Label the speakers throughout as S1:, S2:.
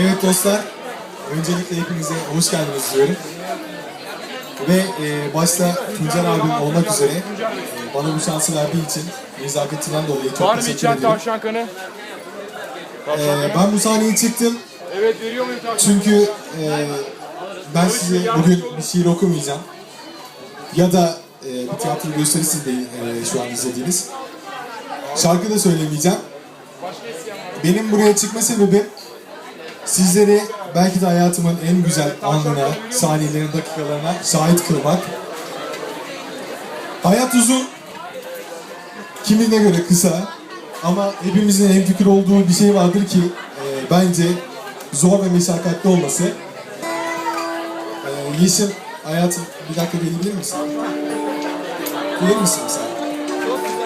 S1: Evet dostlar, öncelikle hepinize hoş geldiniz diyorum. Ve e, başta Tuncer abim olmak üzere e, bana bu şansı verdiği için nezaketinden dolayı çok
S2: Var mı
S1: teşekkür
S2: içen
S1: ederim.
S2: tavşan kanı?
S1: E, ben bu sahneye çıktım
S2: Evet veriyor muyum tavşan?
S1: çünkü e, ben size bugün bir şiir okumayacağım. Ya da e, bir tiyatro gösterisi de e, şu an izlediğiniz. Şarkı da söylemeyeceğim. Benim buraya çıkma sebebim sizleri belki de hayatımın en güzel anına, saniyelerin, dakikalarına şahit kılmak. Hayat uzun, kimine göre kısa ama hepimizin en fikir olduğu bir şey vardır ki e, bence zor ve meşakkatli olması. E, Yeşim, hayatım bir dakika gelebilir misin? Gelir misin sen? Dediğim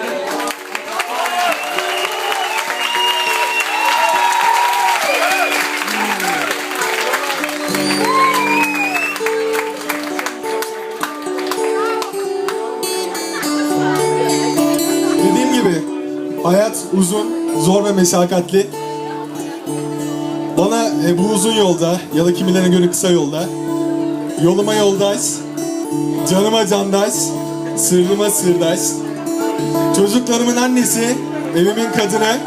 S1: hayat uzun, zor ve meşakkatli. Bana e, bu uzun yolda ya da kimilerine göre kısa yolda yoluma yoldaş, canıma candaş, sırrıma sırdaş, çocuklarımın annesi, evimin kadını.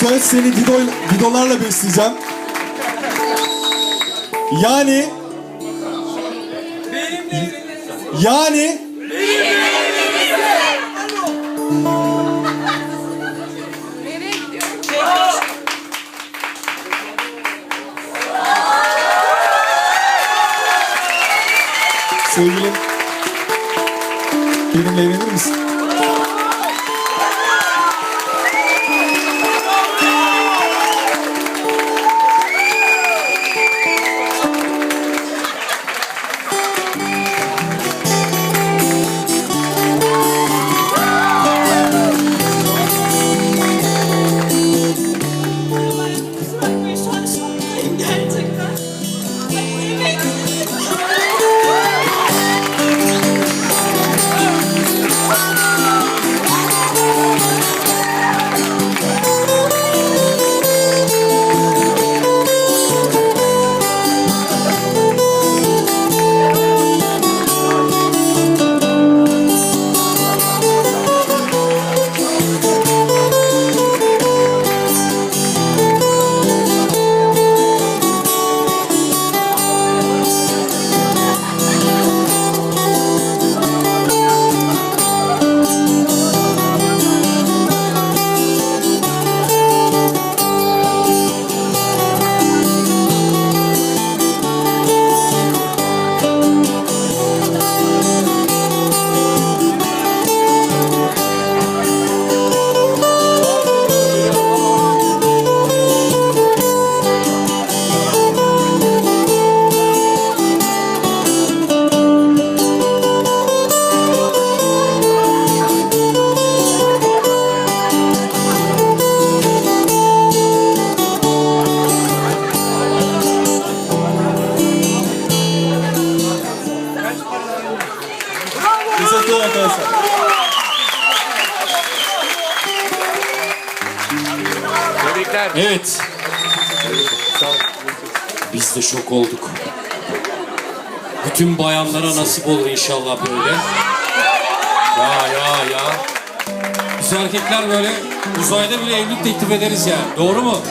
S1: Söz seni dido, didolarla besleyeceğim. Yani yani sevgilim benimle evlenir misin? Teşekkür ederim arkadaşlar.
S2: Tebrikler.
S3: Evet. Biz de şok olduk. Bütün bayanlara nasip olur inşallah böyle. Ya ya ya. Biz erkekler böyle uzayda bile evlilik teklif ederiz yani. Doğru mu?